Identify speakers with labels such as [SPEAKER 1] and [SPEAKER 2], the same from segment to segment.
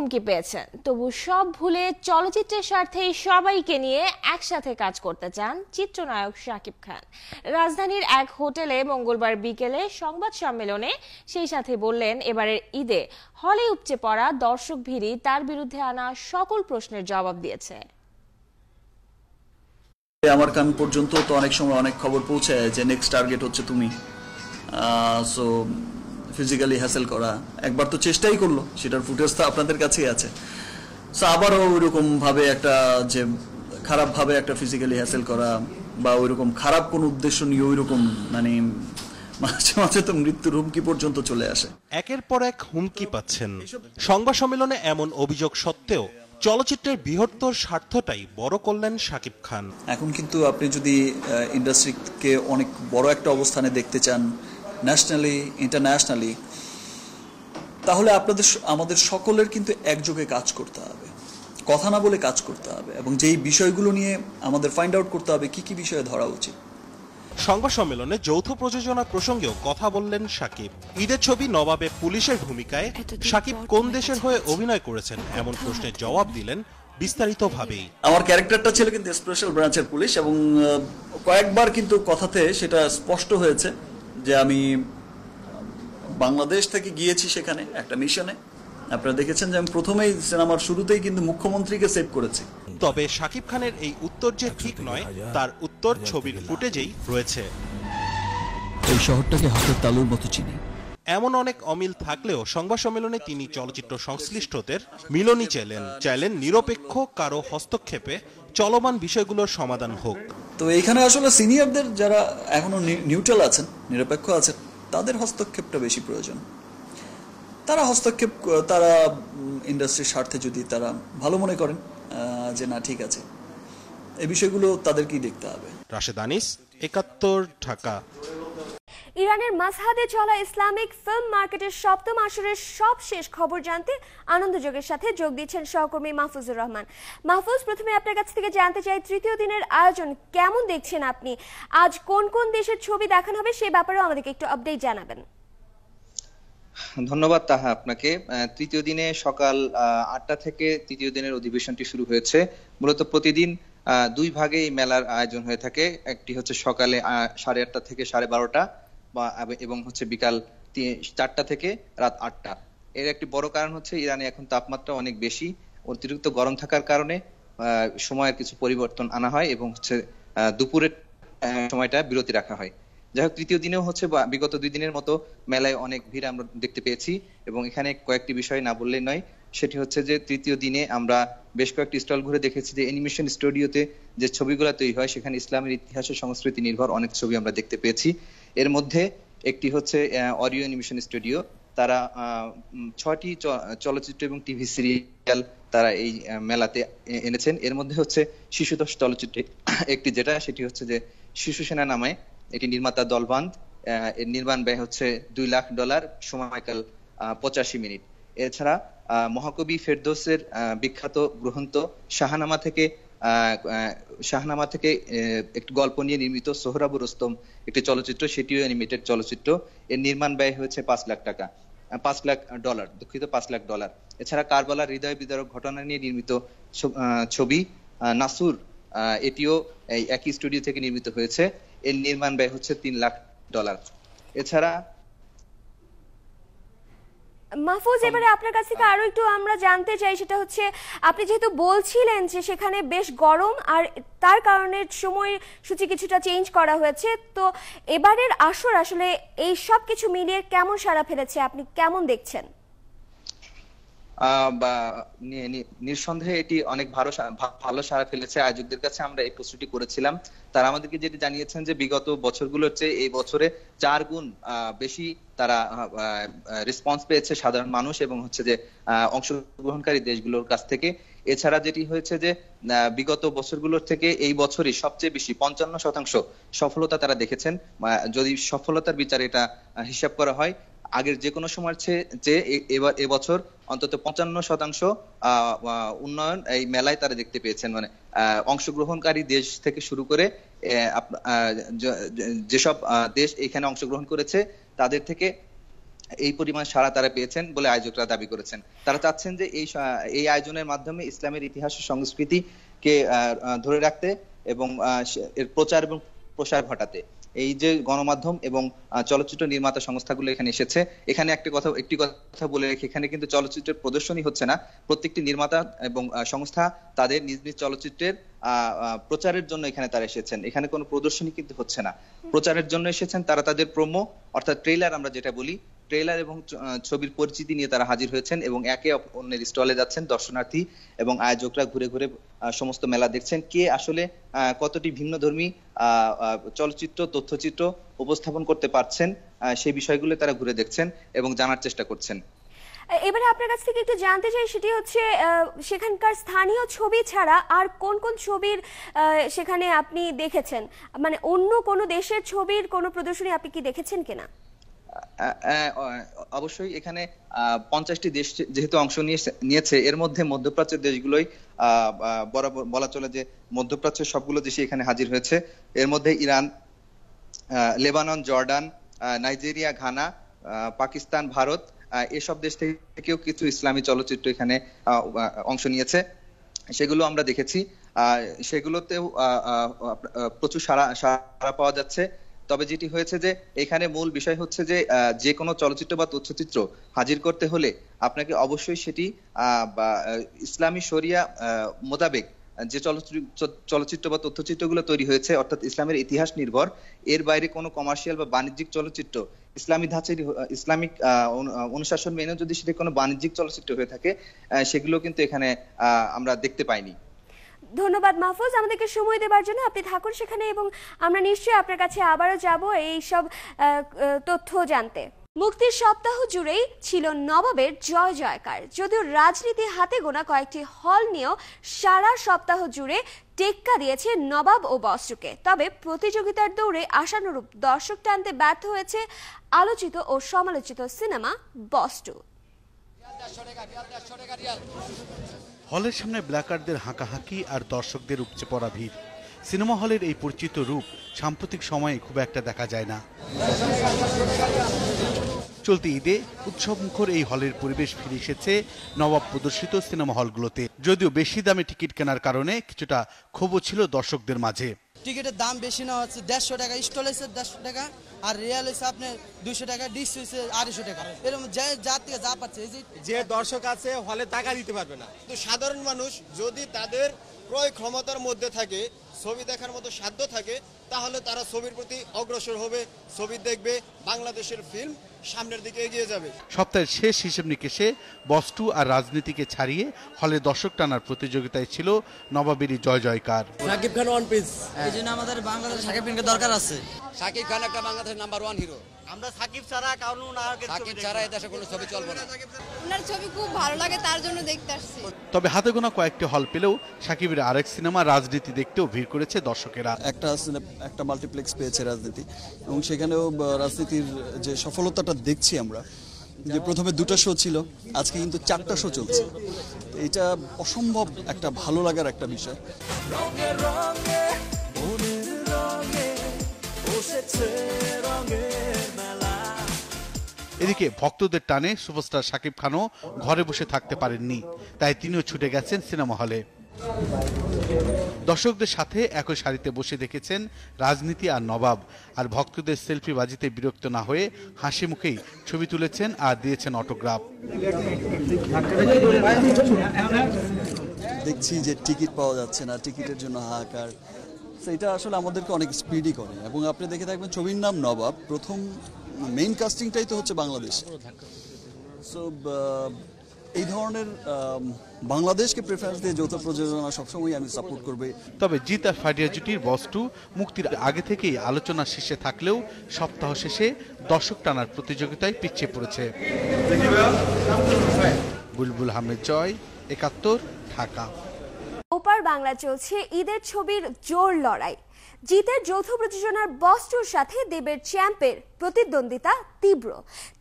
[SPEAKER 1] হুমকি পেয়েছেন। তবু সব ভুলে চলচ্চিত্রের স্বার্থেই সবাইকে নিয়ে একসাথে কাজ করতে চান চিত্রনায়ক শাকিব খান। রাজধানীর এক হোটেলে মঙ্গলবার বিকেলে সংবাদ সম্মেলনে সেই সাথে বললেন, এবারের ঈদে হলে উপচে পড়া দর্শক ভিড়ই তার বিরুদ্ধে আনা সকল প্রশ্নের জবাব দিয়েছে।
[SPEAKER 2] আমার কান পর্যন্ত তো অনেক সময় অনেক খবর পৌঁছায় যে নেক্সট টার্গেট হচ্ছে তুমি। সো ফিজিক্যালি হ্যাসেল করা একবার তো চেষ্টাই করল সেটার ফুটেজ তো আপনাদের কাছেই আছে। সো আবারও ওইরকম ভাবে একটা যে খারাপভাবে একটা ফিজিক্যালি হ্যাসেল করা বা ওইরকম খারাপ কোনো উদ্দেশ্য নিয়ে ওইরকম মানে মাঝে মাঝে তো মৃত্যুর হুমকি পর্যন্ত চলে আসে।
[SPEAKER 3] একের পর এক হুমকি পাচ্ছেন। সংবাদ সম্মেলনে এমন অভিযোগ সত্ত্বেও চলচ্চিত্রের বৃহত্তর স্বার্থটাই বড় করলেন শাকিব খান।
[SPEAKER 2] এখন কিন্তু আপনি যদি ইন্ডাস্ট্রিকে অনেক বড় একটা অবস্থানে দেখতে চান ন্যাশনালি ইন্টারন্যাশনালি তাহলে আপনাদের আমাদের সকলের কিন্তু একযোগে কাজ করতে হবে। কথা না বলে কাজ করতে হবে এবং যেই বিষয়গুলো নিয়ে আমাদের ফাইন্ড আউট করতে হবে কি কি বিষয়ে ধরা উচিত?
[SPEAKER 3] সংবাদ সম্মেলনে যৌথ প্রযোজনা প্রসঙ্গেও কথা বললেন সাকিব। ঈদের ছবি নবাবে পুলিশের ভূমিকায়। সাকিব কোন দেশের হয়ে অভিনয় করেছেন এমন প্রশ্নের জবাব দিলেন বিস্তারিতভাবেই।
[SPEAKER 2] আমার ক্যারেক্টারটা ছিল কিন্তু স্পেশাল ব্রাঞ্চের পুলিশ এবং কয়েকবার কিন্তু কথাতে সেটা স্পষ্ট হয়েছে। যে আমি বাংলাদেশ থেকে গিয়েছি সেখানে একটা মিশনে। আপনারা দেখেছেন যে আমি প্রথমেই সিনেমার শুরুতেই কিন্তু মুখ্যমন্ত্রীকে সেভ করেছি।
[SPEAKER 3] তবে শাকিব খানের এই উত্তর যে ঠিক নয় তার উত্তর ছবির ফুটেজেই রয়েছে।
[SPEAKER 4] এই শহরটাকে হাতের তালুর মতো চিনি।
[SPEAKER 3] এমন অনেক অমিল থাকলেও সংবাদ সম্মেলনে তিনি চলচ্চিত্র সংশ্লিষ্টদের মিলনই চাইলেন চাইলেন নিরপেক্ষ কারও হস্তক্ষেপে চলমান বিষয়গুলোর সমাধান হোক।
[SPEAKER 2] তো এইখানে আসলে সিনিয়রদের যারা এখনও নিউট্রাল আছেন, নিরপেক্ষ আছেন, তাদের হস্তক্ষেপটা বেশি প্রয়োজন। তারা হস্তক্ষেপ তারা ইন্ডাস্ট্রির স্বার্থে যদি তারা ভালো মনে করেন যে না, ঠিক আছে এই বিষয়গুলো তাদেরকেই দেখতে হবে।
[SPEAKER 3] রাশেদ আনিস, একাত্তর, ঢাকা।
[SPEAKER 5] ইরানের মাসহাদে চলা ইসলামিক ফিল্ম মার্কেটের সপ্তম আসরের সব শেষ খবর জানতে আনন্দযোগের সাথে যোগ দিচ্ছেন সহকর্মী মাহফুজুর রহমান। মাহফুজ, প্রথমে আপনার কাছ থেকে জানতে চাই, তৃতীয় দিনের আয়োজন কেমন দেখছেন আপনি? আজ কোন কোন দেশের ছবি দেখানো হবে সে ব্যাপারেও আমাদেরকে একটু আপডেট জানাবেন।
[SPEAKER 6] ধন্যবাদ তাহা আপনাকে। তৃতীয় দিনে সকাল আটটা থেকে তৃতীয় দিনের অধিবেশনটি শুরু হয়েছে। মূলত প্রতিদিন দুই ভাগে এই মেলার আয়োজন হয়ে থাকে। একটি হচ্ছে সকালে সাড়ে আটটা থেকে সাড়ে বারোটা। বা এবং হচ্ছে বিকাল চারটা থেকে রাত আটটা। এর একটি বড় কারণ হচ্ছে ইরানে এখন তাপমাত্রা অনেক বেশি। অতিরিক্ত গরম থাকার কারণে সময়ের কিছু পরিবর্তন আনা হয় এবং হচ্ছে দুপুরের সময়টা বিরতি রাখা হয়। যাই হোক, তৃতীয় দিনেও হচ্ছে বিগত দুই দিনের মতো মেলায় অনেক ভিড় আমরা দেখতে পেয়েছি এবং এখানে কয়েকটি বিষয় না বললেই নয়। সেটি হচ্ছে যে তৃতীয় দিনে আমরা বেশ কয়েকটি স্টল ঘুরে দেখেছি যে অ্যানিমেশন স্টুডিওতে যে ছবিগুলো তৈরি হয়, সেখানে ইসলামের ইতিহাস ও সংস্কৃতি নির্ভর অনেক ছবি আমরা দেখতে পেয়েছি। এর মধ্যে একটি হচ্ছে অডিও অ্যানিমেশন স্টুডিও তারা ছয়টি চলচ্চিত্র এবং টিভি সিরিয়াল তারা এই মেলাতে এনেছেন। এর মধ্যে হচ্ছে শিশুদশ চলচ্চিত্র একটি যেটা, সেটি হচ্ছে যে শিশু সেনা নামে একটি নির্মাতা দলবান্ধ এর নির্মাণ ব্যয় হচ্ছে দুই লাখ ডলার, সময়কাল পঁচাশি মিনিট। এছাড়া মহাকবি ফেরদোসের বিখ্যাত গ্রন্থ শাহানামা থেকে শাহনামা থেকে একটি গল্প নিয়ে নির্মিত সোহরাবুর রস্তম একটি চলচ্চিত্র, সেটিও অ্যানিমেটেড চলচ্চিত্র। এর নির্মাণ ব্যয় হয়েছে পাঁচ লাখ টাকা পাঁচ লাখ ডলার দুঃখিত পাঁচ লাখ ডলার এছাড়া কারবালার হৃদয় বিদারক ঘটনা নিয়ে নির্মিত ছবি নাসুর এটিও একই স্টুডিও থেকে নির্মিত হয়েছে। এর নির্মাণ ব্যয় হচ্ছে তিন লাখ ডলার এছাড়া
[SPEAKER 5] মাহফুজ, এবারে আপনার কাছ থেকে আরও একটু আমরা জানতে চাই, সেটা হচ্ছে আপনি যেহেতু বলছিলেন যে সেখানে বেশ গরম আর তার কারণে সময় সূচি কিছুটা চেঞ্জ করা হয়েছে, তো এবারের আসর আসলে এই সব কিছু মিলিয়ে কেমন সারা ফেলেছে আপনি, কেমন দেখছেন?
[SPEAKER 6] বা নিঃসন্দেহে এটি অনেক ভালো ভালো সারা ফেলেছে। আয়োজকদের কাছে আমরা এই প্রশ্নটি করেছিলাম। তারা আমাদেরকে যেটি জানিয়েছেন যে, বিগত বছরগুলোর চেয়ে এই বছরে চার গুণ বেশি তারা রেসপন্স পেয়েছে সাধারণ মানুষ এবং হচ্ছে যে অংশগ্রহণকারী দেশগুলোর কাছ থেকে। এছাড়া যেটি হয়েছে যে বিগত বছরগুলোর থেকে এই বছরই সবচেয়ে বেশি পঞ্চান্ন শতাংশ সফলতা তারা দেখেছেন। যদি সফলতার বিচারে এটা হিসাব করা হয় আগের যে কোনো সময় যে এবার এবছর অন্তত পঞ্চান্ন শতাংশ উন্নয়ন এই মেলায় তারা দেখতে পেয়েছেন। মানে অংশগ্রহণকারী দেশ থেকে শুরু করে যেসব দেশ এখানে অংশগ্রহণ করেছে, তাদের থেকে এই পরিমাণ সাড়া তারা পেয়েছেন বলে আয়োজকরা দাবি করেছেন। তারা চাচ্ছেন যে এই এই আয়োজনের মাধ্যমে ইসলামের ইতিহাস ও সংস্কৃতিকে ধরে রাখতে এবং এর প্রচার এবং প্রসার ঘটাতে। এই যে গণমাধ্যম এবং চলচ্চিত্র নির্মাতা সংস্থাগুলো এখানে এসেছে, এখানে একটা কথা, একটি কথা বলে রেখে এখানে কিন্তু চলচ্চিত্রের প্রদর্শনী হচ্ছে না। প্রত্যেকটি নির্মাতা এবং সংস্থা তাদের নিজ নিজ চলচ্চিত্রের প্রচারের জন্য এখানে তারা এসেছেন। এখানে কোনো প্রদর্শনী কিন্তু হচ্ছে না। প্রচারের জন্য এসেছেন তারা তাদের প্রোমো অর্থাৎ ট্রেলার আমরা যেটা বলি ট্রেলার এবং ছবির পরিচিতি নিয়ে তারা হাজির হয়েছেন এবং একে অন্যের স্টলে যাচ্ছেন দর্শনার্থী এবং আয়োজকরা ঘুরে ঘুরে সমস্ত মেলা দেখছেন কে আসলে কতটি ভিন্ন ধর্মী চলচ্চিত্র, তথ্যচিত্র উপস্থাপন করতে পারছেন সেই বিষয়গুলো তারা ঘুরে দেখছেন এবং জানার চেষ্টা করছেন।
[SPEAKER 5] এবারে আপনার কাছ থেকে একটু জানতে চাই, সেটি হচ্ছে সেখানকার স্থানীয় ছবি ছাড়া আর কোন কোন ছবির সেখানে আপনি দেখেছেন? মানে অন্য কোনো দেশের ছবির কোনো প্রদর্শনী আপনি কি দেখেছেন কিনা?
[SPEAKER 6] অবশ্যই এখানে পঞ্চাশটি দেশ যেহেতু অংশ নিয়েছে- এর মধ্যে মধ্যপ্রাচ্যের দেশগুলোই বলা চলে যে মধ্যপ্রাচ্যের সবগুলো দেশই এখানে হাজির হয়েছে। এর মধ্যে Iran Lebanon, Jordan Nigeria, Ghana Pakistan, Bharat এসব দেশ থেকেও কিছু ইসলামী চলচ্চিত্র এখানে অংশ নিয়েছে। সেগুলো আমরা দেখেছি। সেগুলোতেও প্রচুর সারা সাড়া পাওয়া যাচ্ছে। তবে যেটি হয়েছে যে এখানে মূল বিষয় হচ্ছে যে যে কোনো চলচ্চিত্র বা তথ্যচিত্র হাজির করতে হলে আপনাকে অবশ্যই সেটি ইসলামী শরিয়া মোতাবেক যে চলচ্চিত্র বা তথ্যচিত্রগুলো তৈরি হয়েছে, অর্থাৎ ইসলামের ইতিহাস নির্ভর, এর বাইরে কোনো কমার্শিয়াল বা বাণিজ্যিক চলচ্চিত্র, ইসলামী ধাঁচের, ইসলামিক অনুশাসন মেনে যদি সেটি কোনো বাণিজ্যিক চলচ্চিত্র হয়ে থাকে সেগুলো কিন্তু এখানে আমরা দেখতে পাইনি।
[SPEAKER 5] ধন্যবাদ মাহফুজ, আমাদেরকে সময় দেওয়ার জন্য আপনি থাকুন সেখানে এবং আমরা নিশ্চয়ই আপনার কাছে আবারও যাব এই সব তথ্য জানতে। মুক্তির সপ্তাহ জুড়েই ছিল নবাবের জয় জয়কার। যদিও রাজনীতি হাতে গোনা কয়েকটি হল নিয়েও সারা সপ্তাহ জুড়ে টেক্কা দিয়েছে নবাব ও বস্ত্রকে তবে প্রতিযোগিতার দৌড়ে আশানুরূপ দর্শক টানতে ব্যর্থ হয়েছে আলোচিত ও সমালোচিত সিনেমা বস্টু
[SPEAKER 7] হলের সামনে ব্ল্যাকারদের হাঁকাহাঁকি আর দর্শকদের উপচে পড়া ভিড়। সিনেমা হলের এই পরিচিত রূপ সাম্প্রতিক সময়ে খুব একটা দেখা যায় না। চলতি ঈদে উৎসবমুখর এই হলের পরিবেশ ফিরে এসেছে নবাব প্রদর্শিত সিনেমা হলগুলোতে। যদিও বেশি দামে টিকিট কেনার কারণে কিছুটা ক্ষোভ ছিল দর্শকদের মাঝে।
[SPEAKER 8] টিকিটের দাম বেশি না হচ্ছে দেড়শো টাকা, স্টল হয়েছে দেড়শো টাকা, আর রিয়াল হয়েছে আপনার দুশো টাকা ডিস হয়েছে আড়াইশো টাকা। এরকম যে যার থেকে যা পাচ্ছে যে
[SPEAKER 9] দর্শক আছে, হলে টাকা দিতে পারবে না। তো সাধারণ মানুষ যদি তাদের ক্রয় ক্ষমতার মধ্যে থাকে ছবি দেখার মতো সাধ্য থাকে তাহলে তারা ছবির প্রতি অগ্রসর হবে। ছবি দেখবে বাংলাদেশের ফিল্ম সামনের দিকে এগিয়ে যাবে।
[SPEAKER 7] সপ্তাহের শেষ হিসেব নিকেশে বস্তু আর রাজনীতিকে ছাড়িয়ে হলে দর্শক টানার প্রতিযোগিতায় ছিল নবাবেরই জয় জয়কার।
[SPEAKER 8] সাকিব খান ওয়ান পিস
[SPEAKER 10] এই জন্য আমাদের বাংলাদেশ সাকিব খানকে দরকার আছে।
[SPEAKER 9] সাকিব খান একটা বাংলাদেশের নাম্বার ওয়ান হিরো
[SPEAKER 10] আমরা সাকিব ছাড়া কারণ
[SPEAKER 9] সাকিব ছাড়া এদেশে কোনো ছবি চলবে না।
[SPEAKER 11] ওনার ছবি খুব ভালো লাগে তার জন্য দেখতে আসছি।
[SPEAKER 7] তবে হাতে গোনা কয়েকটি হল পেলেও সাকিবের আরেক সিনেমা রাজনীতি দেখতেও ভিড় করেছে দর্শকেরা।
[SPEAKER 4] একটা একটা মাল্টিপ্লেক্স পেয়েছে রাজনীতি এবং সেখানেও রাজনীতির যে সফলতাটা দেখছি আমরা যে প্রথমে দুটো শো ছিল আজকে কিন্তু চারটা শো চলছে। এটা অসম্ভব একটা ভালো লাগার একটা বিষয়।
[SPEAKER 7] এদিকে ভক্তদের টানে সুপারস্টার শাকিব খানও ঘরে বসে থাকতে পারেননি, তাই তিনিও ছুটে গেছেন সিনেমা হলে। দর্শকদের সাথে একই সারিতে বসে দেখেছেন রাজনীতি আর নবাব, আর ভক্তদের সেলফি বাজিতে বিরক্ত না হয়ে হাসি মুখেই ছবি তুলেছেন আর দিয়েছেন অটোগ্রাফ।
[SPEAKER 4] দেখছি যে টিকিট পাওয়া যাচ্ছে না, টিকিটের জন্য হাহাকার। এটা আসলে আমাদেরকে অনেক স্পিডই করে। এবং আপনি দেখে থাকবেন ছবির নাম নবাব। প্রথম মেইন কাস্টিংটাই তো হচ্ছে বাংলাদেশ। সো এই ধরনের বাংলাদেশকে প্রেফারেন্স দিয়ে যৌথ প্রযোজনা সবসময় আমি সাপোর্ট করবে।
[SPEAKER 7] তবে জিত আর ফাটিয়া জুটির বস্তু মুক্তির আগে থেকেই আলোচনার শীর্ষে থাকলেও সপ্তাহ শেষে দর্শক টানার প্রতিযোগিতায় পিছিয়ে পড়েছে। বুলবুল আহমেদ জয় একাত্তর ঢাকা।
[SPEAKER 5] ওপার বাংলা চলছে ঈদের ছবির জোর লড়াই। জিতের যৌথ প্রযোজনার বস্তুর সাথে দেবের চ্যাম্পের প্রতিদ্বন্দ্বিতা তীব্র।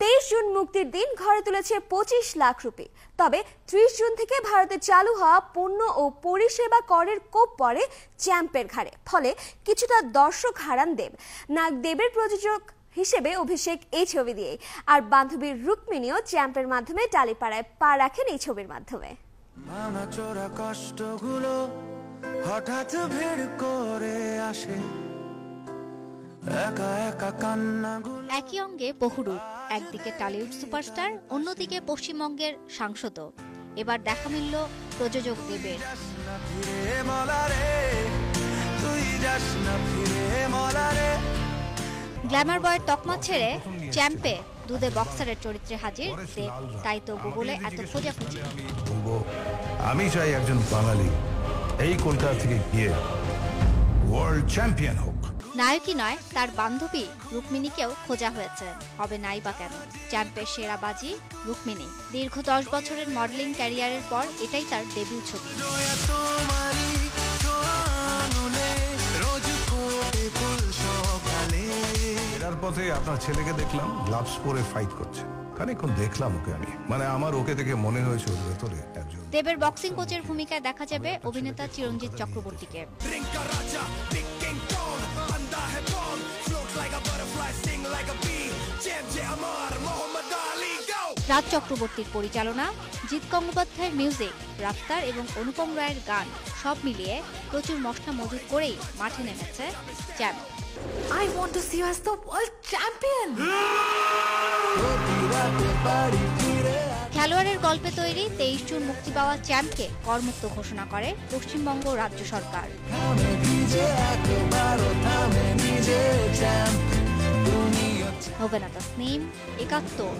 [SPEAKER 5] তেইশ জুন মুক্তির দিন ঘরে তুলেছে পঁচিশ লাখ রুপি। তবে ত্রিশ জুন থেকে ভারতে চালু হওয়া পণ্য ও পরিষেবা করের কোপ পড়ে চ্যাম্পের ঘাড়ে। ফলে কিছুটা দর্শক হারান দেব। না দেবের প্রযোজক হিসেবে অভিষেক এই ছবি দিয়ে আর বান্ধবীর রুক্মিণীও চ্যাম্পের মাধ্যমে টালিপাড়ায় পা রাখেন এই ছবির মাধ্যমে।
[SPEAKER 12] কষ্টগুলো হঠাৎ ভিড় করে আসে। একা একা কান্নাগুলো
[SPEAKER 13] একই অঙ্গে বহু রূপ একদিকে টলিউড সুপারস্টার অন্যদিকে পশ্চিমবঙ্গের সাংসদ। এবার দেখা মিলল প্রযোজক দেবের। গ্ল্যামার বয়ের তকমা ছেড়ে চ্যাম্পে দুধে বক্সারের চরিত্রে হাজির দেব। তাই তো গুগলে এত খোঁজাখুঁজি।
[SPEAKER 14] আমি চাই একজন বাঙালি। এই কলকাতা থেকে গিয়ে ওয়ার্ল্ড চ্যাম্পিয়ন হোক।
[SPEAKER 13] নায়কই নয় তার বান্ধবী রুক্মিণীকেও খোঁজা হয়েছে। হবে নাই বা কেন? চ্যাম্পের সেরা বাজি রুক্মিণী। দীর্ঘ দশ বছরের মডেলিং ক্যারিয়ারের পর এটাই তার ডেবিউ ছবি।
[SPEAKER 14] ফেরার পথে আপনার ছেলেকে দেখলাম গ্লাভস পরে ফাইট করছে। খানিকক্ষণ দেখলাম ওকে আমি। মানে আমার ওকে দেখে মনে হয়েছে ওর ভেতরে একজন
[SPEAKER 13] দেবের বক্সিং কোচের ভূমিকায় দেখা যাবে অভিনেতা চিরঞ্জিত চক্রবর্তীকে! রাজ চক্রবর্তীর পরিচালনা জিৎ গঙ্গোপাধ্যায়ের মিউজিক রাফতার এবং অনুপম রায়ের গান সব মিলিয়ে প্রচুর মশলা মজুত করেই মাঠে নেমেছে champ.
[SPEAKER 11] I want to see you as the world champion.
[SPEAKER 13] খেলোয়াড়ের গল্পে তৈরি তেইশ জুন মুক্তি পাওয়া চ্যাম্পকে করমুক্ত ঘোষণা করে পশ্চিমবঙ্গ রাজ্য সরকার নবেনা তাসনিম, একাত্তর